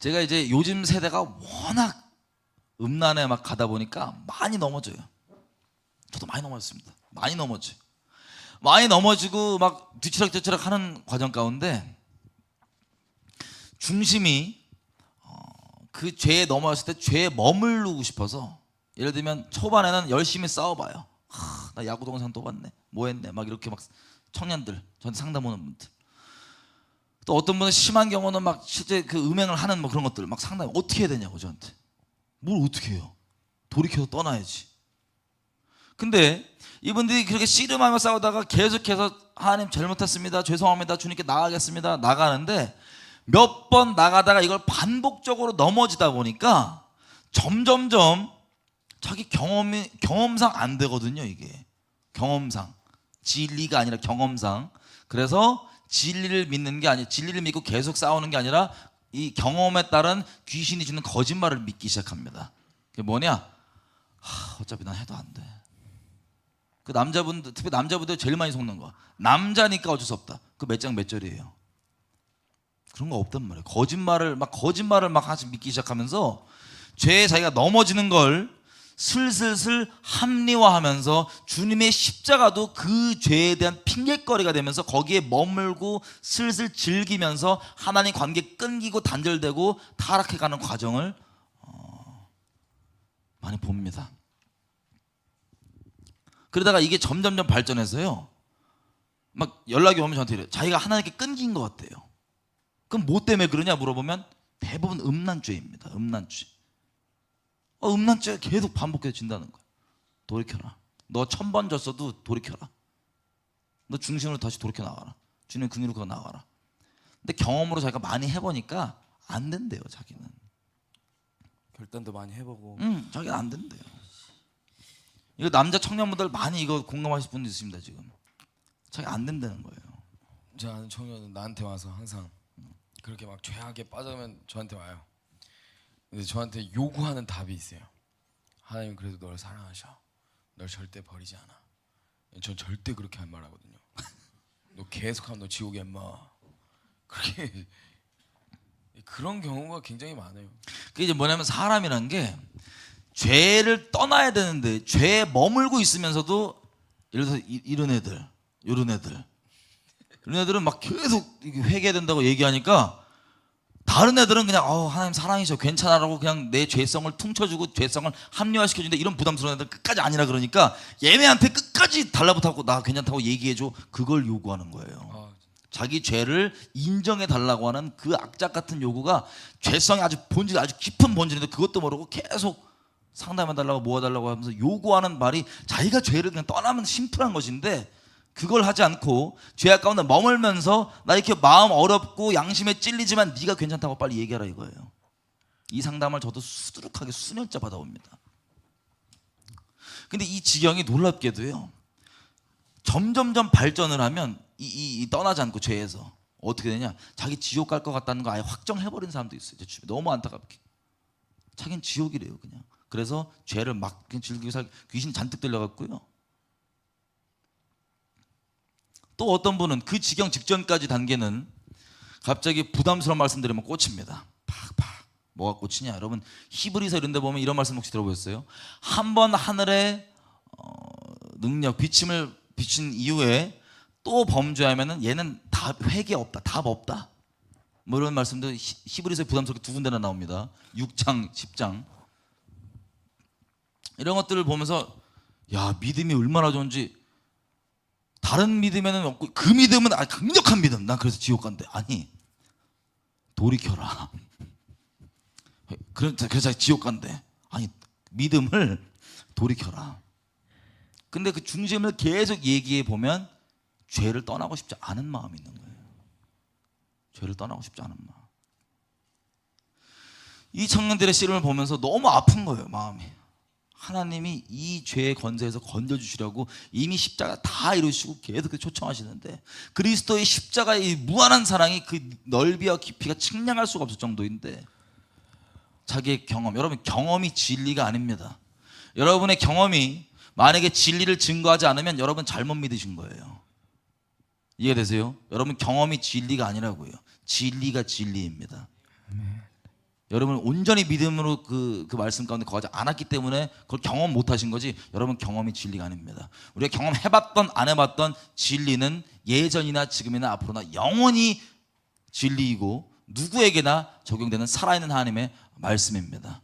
제가 이제 요즘 세대가 워낙 음란에 막 가다 보니까 많이 넘어져요. 저도 많이 넘어졌습니다. 많이 넘어져요. 많이 넘어지고 막 뒤치락뒤치락 하는 과정 가운데 중심이 어, 그 죄에 넘어졌을 때 죄에 머무르고 싶어서 예를 들면 초반에는 열심히 싸워봐요. 하, 나 야구 동상 또 봤네. 뭐 했네. 막 이렇게 막 청년들 저한테 상담 오는 분들 또 어떤 분은 심한 경우는 막 실제 그 음행을 하는 뭐 그런 것들 막 상담 어떻게 해야 되냐고 저한테 뭘 어떻게 해요? 돌이켜서 떠나야지. 근데 이분들이 그렇게 씨름하며 싸우다가 계속해서 하나님 잘못했습니다. 죄송합니다. 주님께 나가겠습니다. 나가는데 몇 번 나가다가 이걸 반복적으로 넘어지다 보니까 점점점 자기 경험이 경험상 안 되거든요, 이게. 경험상. 진리가 아니라 경험상. 그래서 진리를 믿는 게 아니 진리를 믿고 계속 싸우는 게 아니라 이 경험에 따른 귀신이 주는 거짓말을 믿기 시작합니다. 그게 뭐냐? 하, 어차피 난 해도 안 돼. 그 남자분들 특히 남자분들 제일 많이 속는 거. 남자니까 어쩔 수 없다. 그 몇 장 몇 절이에요. 그런 거 없단 말이에요. 거짓말을 막 거짓말을 막 하시 믿기 시작하면서 죄에 자기가 넘어지는 걸 슬슬슬 합리화하면서 주님의 십자가도 그 죄에 대한 핑계거리가 되면서 거기에 머물고 슬슬 즐기면서 하나님 관계 끊기고 단절되고 타락해가는 과정을 어, 많이 봅니다. 그러다가 이게 점점점 발전해서요. 막 연락이 오면 저한테 이래요. 자기가 하나님께 끊긴 것 같대요. 그럼 뭐 때문에 그러냐 물어보면 대부분 음란죄입니다. 음란죄. 어, 음란죄가 계속 반복해진다는 거야. 돌이켜라. 너 천 번 졌어도 돌이켜라. 너 중심으로 다시 돌이켜 나가라. 주님 긍휼로 그 나가라. 근데 경험으로 자기가 많이 해보니까 안 된대요. 자기는. 결단도 많이 해보고 응, 자기는 안 된대요. 이거 남자 청년분들 많이 이거 공감하실 분들 있습니다 지금. 자기 안 된다는 거예요. 제 아는 청년은 나한테 와서 항상 그렇게 막 죄악에 빠져면 저한테 와요. 근데 저한테 요구하는 답이 있어요. 하나님 그래도 너를 사랑하셔. 널 절대 버리지 않아. 전 절대 그렇게 안 말하거든요. 너 계속하면 너 지옥에 인마. 그렇게 그런 경우가 굉장히 많아요. 그게 이제 뭐냐면 사람이란 게 죄를 떠나야 되는데 죄에 머물고 있으면서도 예를 들어서 이- 이런 애들, 이런 애들, 이런 애들은 막 계속 회개된다고 얘기하니까 다른 애들은 그냥 어, 하나님 사랑이셔 괜찮아라고 그냥 내 죄성을 퉁쳐주고 죄성을 합리화시켜주는데 이런 부담스러운 애들 끝까지 아니라 그러니까 얘네한테 끝까지 달라붙고 나 괜찮다고 얘기해줘. 그걸 요구하는 거예요. 아, 자기 죄를 인정해 달라고 하는 그 악착 같은 요구가 죄성이 아주 본질 아주 깊은 본질인데 그것도 모르고 계속 상담해 달라고 모아 달라고 하면서 요구하는 말이 자기가 죄를 그냥 떠나면 심플한 것인데 그걸 하지 않고 죄악 가운데 머물면서 나 이렇게 마음 어렵고 양심에 찔리지만 네가 괜찮다고 빨리 얘기하라 이거예요. 이 상담을 저도 수두룩하게 수년째 받아옵니다. 근데 이 지경이 놀랍게도요. 점점점 발전을 하면 이, 이- 이 떠나지 않고 죄에서 어떻게 되냐 자기 지옥 갈 것 같다는 거 아예 확정해버린 사람도 있어요 제 주변에 너무 안타깝게 자기는 지옥이래요 그냥 그래서 죄를 막 즐기고 살 귀신 잔뜩 들려갔고요 또 어떤 분은 그 지경 직전까지 단계는 갑자기 부담스러운 말씀드리면 꽂힙니다. 팍팍. 뭐가 꽂히냐? 여러분 히브리서 이런 데 보면 이런 말씀 혹시 들어보셨어요? 한 번 하늘에 어, 능력 비침을 비친 이후에 또 범죄하면은 얘는 답 회개 없다 답 없다? 뭐 이런 말씀도 히- 히브리서에 부담스럽게 두 군데나 나옵니다. 6장 10장. 이런 것들을 보면서 야 믿음이 얼마나 좋은지 다른 믿음에는 없고 그 믿음은 아 강력한 믿음 난 그래서 지옥 간대 아니 돌이켜라 그래- 그래서 지옥 간대 아니 믿음을 돌이켜라 근데 그 중심을 계속 얘기해 보면 죄를 떠나고 싶지 않은 마음이 있는 거예요. 죄를 떠나고 싶지 않은 마음. 이 청년들의 씨름을 보면서 너무 아픈 거예요, 마음이. 하나님이 이 죄의 건세에서 건져주시려고 이미 십자가 다 이루시고 계속 초청하시는데 그리스도의 십자가의 이 무한한 사랑이 그 넓이와 깊이가 측량할 수가 없을 정도인데 자기의 경험, 여러분 경험이 진리가 아닙니다. 여러분의 경험이 만약에 진리를 증거하지 않으면 여러분 잘못 믿으신 거예요. 이해되세요? 여러분 경험이 진리가 아니라고요. 진리가 진리입니다. 여러분 온전히 믿음으로 그, 그 말씀 가운데 거하지 않았기 때문에 그걸 경험 못 하신 거지 여러분 경험이 진리가 아닙니다 우리가 경험해봤던 안 해봤던 진리는 예전이나 지금이나 앞으로나 영원히 진리이고 누구에게나 적용되는 살아있는 하나님의 말씀입니다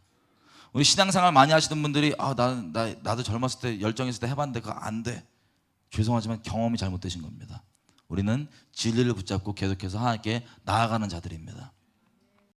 우리 신앙생활 많이 하시던 분들이 아, 나, 나, 나도 젊었을 때 열정했을 때 해봤는데 그거 안 돼. 죄송하지만 경험이 잘못되신 겁니다. 우리는 진리를 붙잡고 계속해서 하나님께 나아가는 자들입니다.